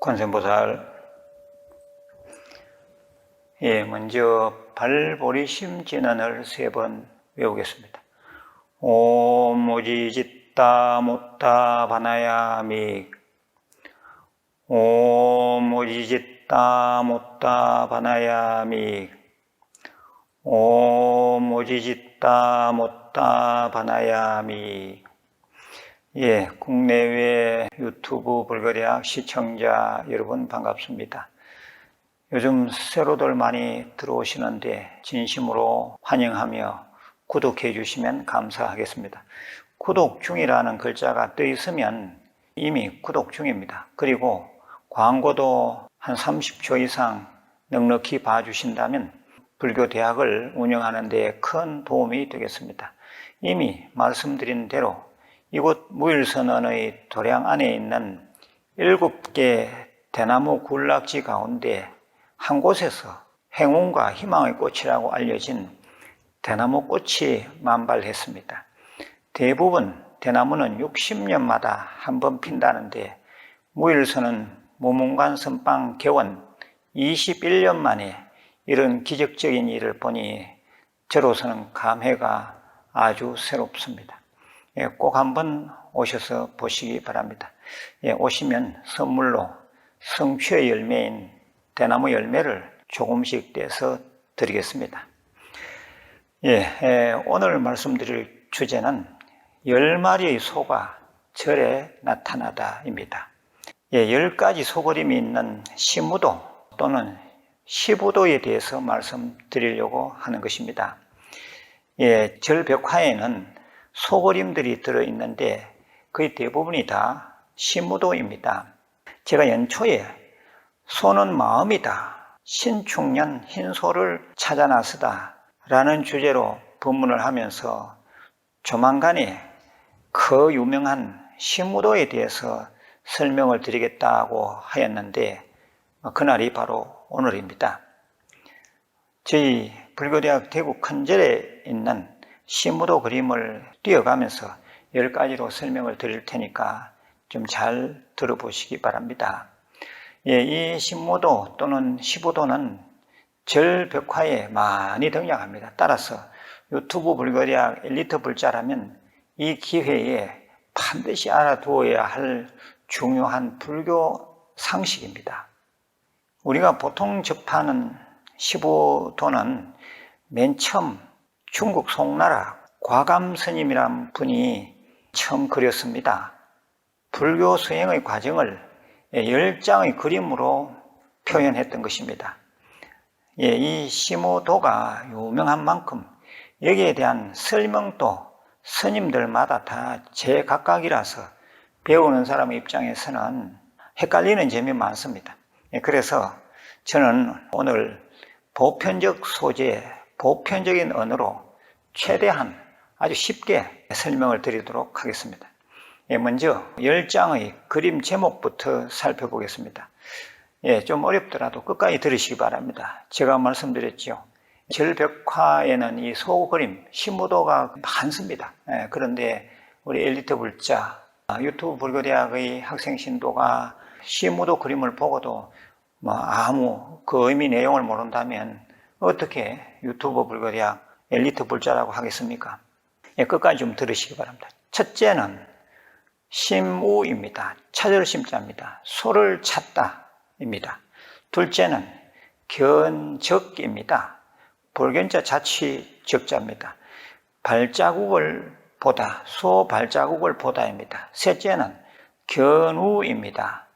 관세음보살. 예, 먼저 발보리심 진언을 세 번 외우겠습니다. 옴 오지짓다 못다 바나야미 옴 오지짓다 못다 바나야미 옴 오지짓다 못다 바나야미 예, 국내외 유튜브 불거리학 시청자 여러분 반갑습니다. 요즘 새로들 많이 들어오시는데 진심으로 환영하며 구독해 주시면 감사하겠습니다. 구독 중이라는 글자가 떠 있으면 이미 구독 중입니다. 그리고 광고도 한 30초 이상 넉넉히 봐주신다면 불교대학을 운영하는 데 큰 도움이 되겠습니다. 이미 말씀드린 대로 이곳 무일선언의 도량 안에 있는 일곱 개 대나무 군락지 가운데 한 곳에서 행운과 희망의 꽃이라고 알려진 대나무 꽃이 만발했습니다. 대부분 대나무는 60년마다 한 번 핀다는데 무일선은 모문관 선방 개원 21년 만에 이런 기적적인 일을 보니 저로서는 감회가 아주 새롭습니다. 예, 꼭 한번 오셔서 보시기 바랍니다. 예, 오시면 선물로 성취의 열매인 대나무 열매를 조금씩 떼서 드리겠습니다. 예, 오늘 말씀드릴 주제는 열 마리의 소가 절에 나타나다입니다. 예, 열 가지 소그림이 있는 시무도 또는 시부도에 대해서 말씀드리려고 하는 것입니다. 예, 절벽화에는 소그림들이 들어있는데 거의 대부분이 다 시무도입니다. 제가 연초에 소는 마음이다. 신축년 흰소를 찾아 나서다. 라는 주제로 본문을 하면서 조만간에 그 유명한 시무도에 대해서 설명을 드리겠다고 하였는데 그날이 바로 오늘입니다. 저희 불교대학 대구 큰절에 있는 시무도 그림을 띄어가면서 열 가지로 설명을 드릴 테니까 좀 잘 들어보시기 바랍니다. 예, 이 신무도 또는 시부도는 절벽화에 많이 등장합니다. 따라서 유튜브 불거리학 엘리트 불자라면 이 기회에 반드시 알아두어야 할 중요한 불교 상식입니다. 우리가 보통 접하는 시부도는 맨 처음 중국 송나라 과감 스님이란 분이 처음 그렸습니다. 불교 수행의 과정을 열 장의 그림으로 표현했던 것입니다. 예, 이 시모도가 유명한 만큼 여기에 대한 설명도 스님들마다 다 제각각이라서 배우는 사람 입장에서는 헷갈리는 점이 많습니다. 예, 그래서 저는 오늘 보편적 소재, 보편적인 언어로 최대한 아주 쉽게 설명을 드리도록 하겠습니다. 예, 먼저 10장의 그림 제목부터 살펴보겠습니다. 예, 좀 어렵더라도 끝까지 들으시기 바랍니다. 제가 말씀드렸죠. 절벽화에는 이 소그림, 시무도가 많습니다. 예, 그런데 우리 엘리트 불자, 유튜브 불교대학의 학생 신도가 시무도 그림을 보고도 뭐 아무 그 의미 내용을 모른다면 어떻게 유튜브 불교대학 엘리트 불자라고 하겠습니까? 예, 끝까지 좀 들으시기 바랍니다. 첫째는 심우입니다. 찾을 심자입니다. 소를 찾다입니다. 둘째는 견적입니다. 볼견자 자취 적자입니다. 발자국을 보다, 소 발자국을 보다입니다. 셋째는 견우입니다.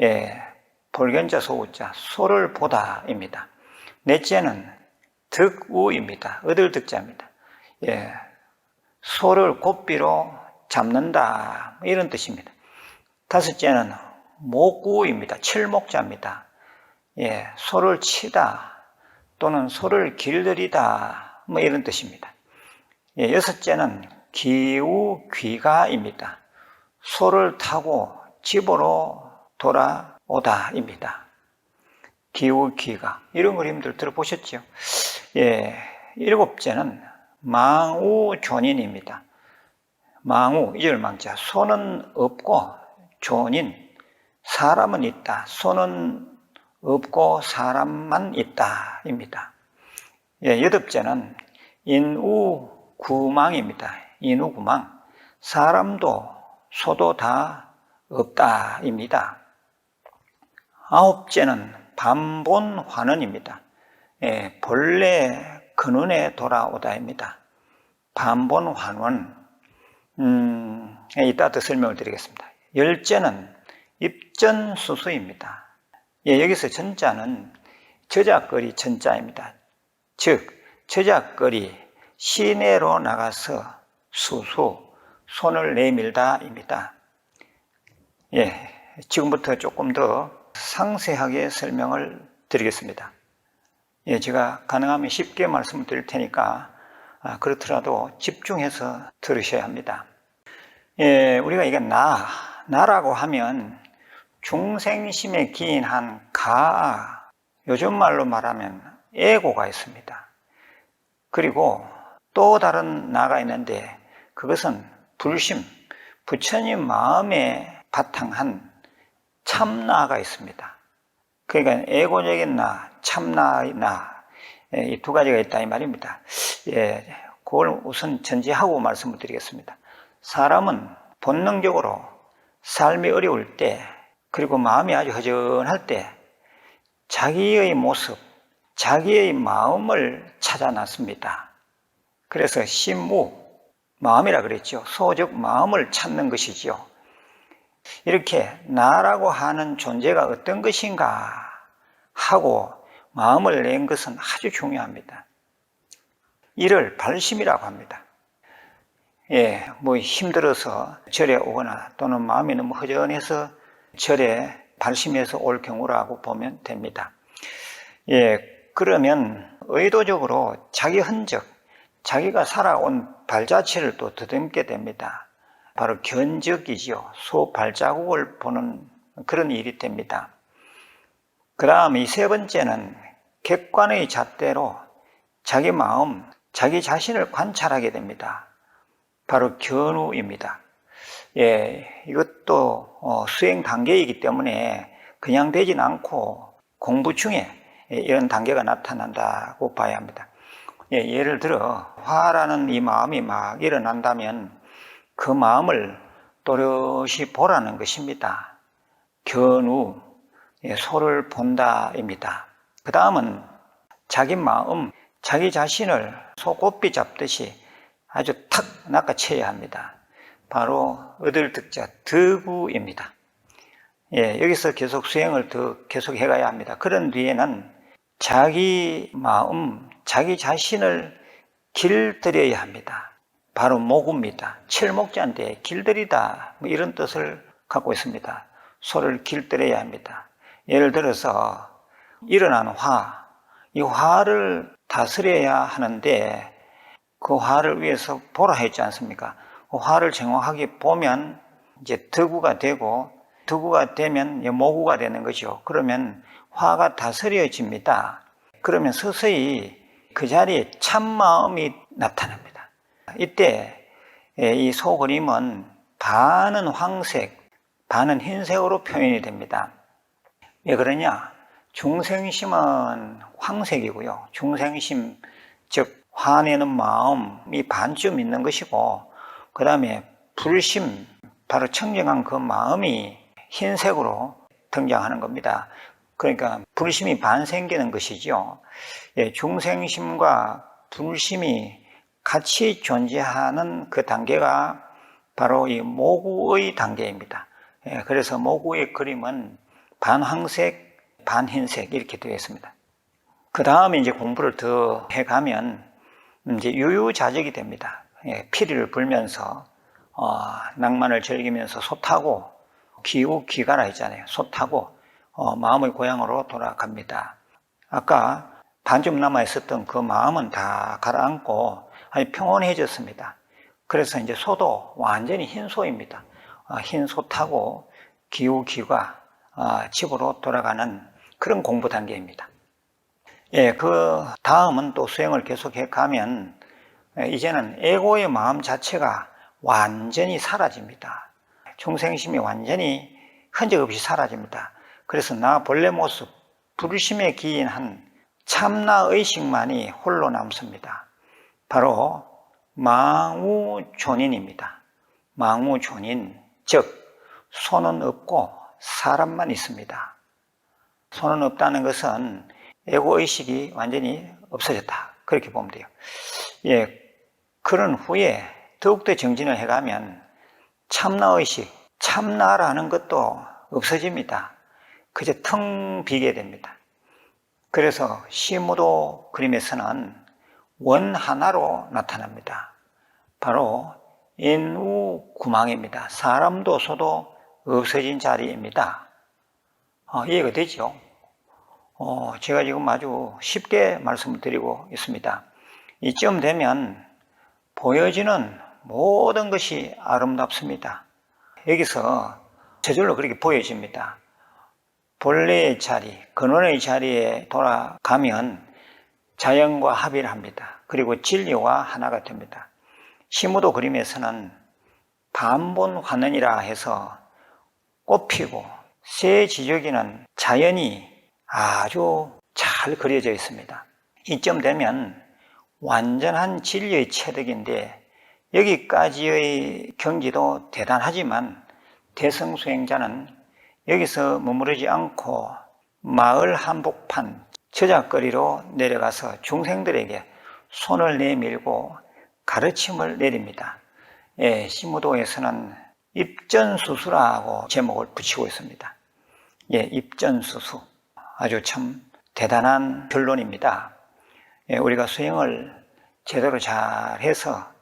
예, 볼견자 소우자, 소를 보다입니다. 넷째는 득우입니다. 얻을 득자입니다. 예, 소를 곱비로 잡는다. 이런 뜻입니다. 다섯째는 목구입니다. 칠목자입니다. 예, 소를 치다 또는 소를 길들이다. 뭐 이런 뜻입니다. 예, 여섯째는 기우 귀가입니다. 소를 타고 집으로 돌아오다입니다. 기우귀가 이런 그림들 들어보셨죠? 예, 일곱째는 망우존인입니다. 망우, 이절망자, 소는 없고 존인, 사람은 있다. 소는 없고 사람만 있다입니다. 예, 여덟째는 인우구망입니다. 인우구망. 사람도 소도 다 없다입니다. 아홉째는 반본환원입니다. 예, 본래 근원에 돌아오다입니다. 반본환원. 음, 이따 더 설명을 드리겠습니다. 열째는 입전수수입니다. 예, 여기서 전자는 저작거리 전자입니다. 즉, 저작거리 시내로 나가서 수수, 손을 내밀다입니다. 예, 지금부터 조금 더 상세하게 설명을 드리겠습니다. 예, 제가 가능하면 쉽게 말씀을 드릴 테니까 아, 그렇더라도 집중해서 들으셔야 합니다. 예, 우리가 이게 나, 나라고 하면 중생심에 기인한 가, 요즘 말로 말하면 에고가 있습니다. 그리고 또 다른 나가 있는데 그것은 불심, 부처님 마음에 바탕한 참나가 있습니다. 그러니까 에고적인 나, 참나의 나, 예, 이두 가지가 있다 이 말입니다. 예, 그걸 우선 전제하고 말씀을 드리겠습니다. 사람은 본능적으로 삶이 어려울 때, 그리고 마음이 아주 허전할 때, 자기의 모습, 자기의 마음을 찾아놨습니다. 그래서 심무, 마음이라 그랬죠. 소적 마음을 찾는 것이죠. 이렇게 나라고 하는 존재가 어떤 것인가 하고 마음을 낸 것은 아주 중요합니다. 이를 발심이라고 합니다. 예, 뭐 힘들어서 절에 오거나 또는 마음이 너무 허전해서 절에 발심해서 올 경우라고 보면 됩니다. 예, 그러면 의도적으로 자기 흔적, 자기가 살아온 발자취를 또 더듬게 됩니다. 바로 견적이지요. 소 발자국을 보는 그런 일이 됩니다. 그 다음 이 세 번째는 객관의 잣대로 자기 마음, 자기 자신을 관찰하게 됩니다. 바로 견우입니다. 예, 이것도 어, 수행 단계이기 때문에 그냥 되진 않고 공부 중에 이런 단계가 나타난다고 봐야 합니다. 예, 예를 들어 화라는 이 마음이 막 일어난다면 그 마음을 또렷이 보라는 것입니다. 견우, 예, 소를 본다입니다. 그 다음은 자기 마음, 자기 자신을 소곱비 잡듯이 아주 탁 낚아채야 합니다. 바로 얻을 득자 득우입니다. 예, 여기서 계속 수행을 더 계속 해가야 합니다. 그런 뒤에는 자기 마음, 자기 자신을 길들여야 합니다. 바로 모구입니다. 칠목자인데 길들이다 뭐 이런 뜻을 갖고 있습니다. 소를 길들여야 합니다. 예를 들어서 일어난 화, 이 화를 다스려야 하는데 그 화를 위해서 보라 했지 않습니까? 그 화를 정확하게 보면 이제 덕구가 되고 덕구가 되면 모구가 되는 거죠. 그러면 화가 다스려집니다. 그러면 서서히 그 자리에 참 마음이 나타납니다. 이때 이 소그림은 반은 황색, 반은 흰색으로 표현이 됩니다. 왜 그러냐? 중생심은 황색이고요. 중생심, 즉, 화내는 마음이 반쯤 있는 것이고, 그 다음에 불심, 바로 청정한 그 마음이 흰색으로 등장하는 겁니다. 그러니까 불심이 반 생기는 것이죠. 예, 중생심과 불심이 같이 존재하는 그 단계가 바로 이 모구의 단계입니다. 예, 그래서 모구의 그림은 반황색, 반흰색 이렇게 되어 있습니다. 그 다음에 이제 공부를 더 해가면 이제 유유자적이 됩니다. 예, 피리를 불면서 어, 낭만을 즐기면서 소 타고 기우 기가라 했잖아요. 소 타고 어, 마음의 고향으로 돌아갑니다. 아까 반쯤 남아 있었던 그 마음은 다 가라앉고 아주 평온해졌습니다. 그래서 이제 소도 완전히 흰 소입니다. 어, 흰소 타고 기우 기가 어, 집으로 돌아가는 그런 공부 단계입니다. 예, 그 다음은 또 수행을 계속해 가면 예, 이제는 에고의 마음 자체가 완전히 사라집니다. 중생심이 완전히 흔적 없이 사라집니다. 그래서 나 본래 모습, 부르심에 기인한 참나 의식만이 홀로 남습니다. 바로 망우존인입니다. 망우존인, 즉 손은 없고 사람만 있습니다. 손은 없다는 것은 에고 의식이 완전히 없어졌다. 그렇게 보면 돼요. 예, 그런 후에 더욱더 정진을 해가면 참나 의식, 참나라는 것도 없어집니다. 그저 텅 비게 됩니다. 그래서 시무도 그림에서는 원 하나로 나타납니다. 바로 인우구망입니다. 사람도 소도 없어진 자리입니다. 어, 이해가 되죠? 어, 제가 지금 아주 쉽게 말씀을 드리고 있습니다. 이쯤 되면 보여지는 모든 것이 아름답습니다. 여기서 저절로 그렇게 보여집니다. 본래의 자리, 근원의 자리에 돌아가면 자연과 합의를 합니다. 그리고 진리와 하나가 됩니다. 시무도 그림에서는 반본 환원이라 해서 꽃피고 새 지저귀는 자연이 아주 잘 그려져 있습니다. 이쯤 되면 완전한 진리의 체득인데 여기까지의 경지도 대단하지만 대성수행자는 여기서 머무르지 않고 마을 한복판 저작거리로 내려가서 중생들에게 손을 내밀고 가르침을 내립니다. 예, 시무도에서는 입전수수라고 제목을 붙이고 있습니다. 예, 입전수수. 아주 참 대단한 결론입니다. 예, 우리가 수행을 제대로 잘 해서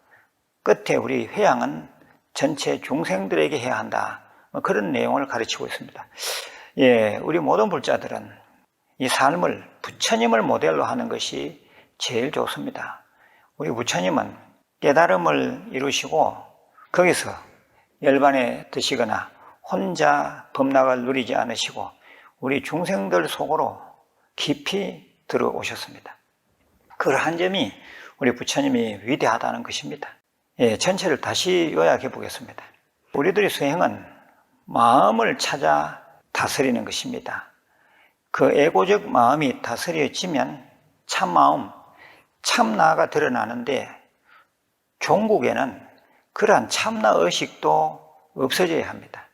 끝에 우리 회양은 전체 중생들에게 해야 한다. 뭐 그런 내용을 가르치고 있습니다. 예, 우리 모든 불자들은 이 삶을 부처님을 모델로 하는 것이 제일 좋습니다. 우리 부처님은 깨달음을 이루시고 거기서 열반에 드시거나 혼자 범락을 누리지 않으시고 우리 중생들 속으로 깊이 들어오셨습니다. 그러한 점이 우리 부처님이 위대하다는 것입니다. 예, 전체를 다시 요약해 보겠습니다. 우리들의 수행은 마음을 찾아 다스리는 것입니다. 그 애고적 마음이 다스려지면 참 마음, 참나가 드러나는데 종국에는 그러한 참나 의식도 없어져야 합니다.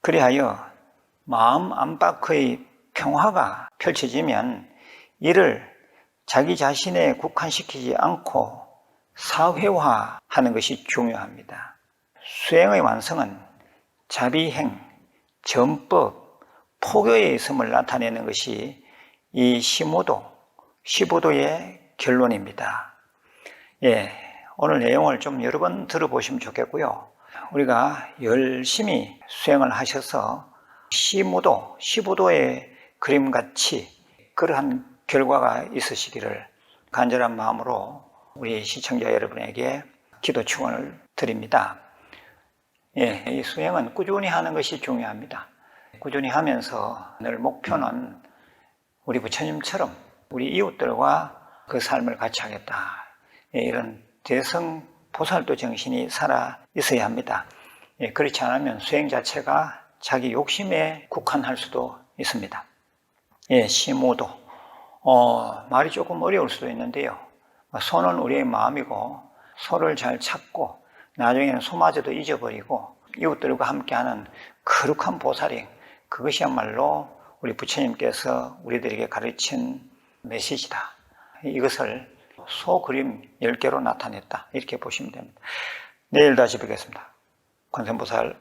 그리하여 마음 안팎의 평화가 펼쳐지면 이를 자기 자신에 국한시키지 않고 사회화하는 것이 중요합니다. 수행의 완성은 자비행, 전법, 포교의 있음을 나타내는 것이 이 시무도, 시부도의 결론입니다. 예, 오늘 내용을 좀 여러 번 들어보시면 좋겠고요. 우리가 열심히 수행을 하셔서 시무도, 시부도의 그림같이 그러한 결과가 있으시기를 간절한 마음으로 우리 시청자 여러분에게 기도 축원을 드립니다. 예, 이 수행은 꾸준히 하는 것이 중요합니다. 꾸준히 하면서 늘 목표는 우리 부처님처럼 우리 이웃들과 그 삶을 같이 하겠다. 예, 이런 대성 보살도 정신이 살아 있어야 합니다. 예, 그렇지 않으면 수행 자체가 자기 욕심에 국한할 수도 있습니다. 예, 시모도. 어, 말이 조금 어려울 수도 있는데요. 손은 우리의 마음이고, 소를 잘 찾고, 나중에는 소마저도 잊어버리고, 이웃들과 함께하는 거룩한 보살이, 그것이야말로 우리 부처님께서 우리들에게 가르친 메시지다. 이것을 소 그림 10개로 나타냈다. 이렇게 보시면 됩니다. 내일 다시 뵙겠습니다. 관세음보살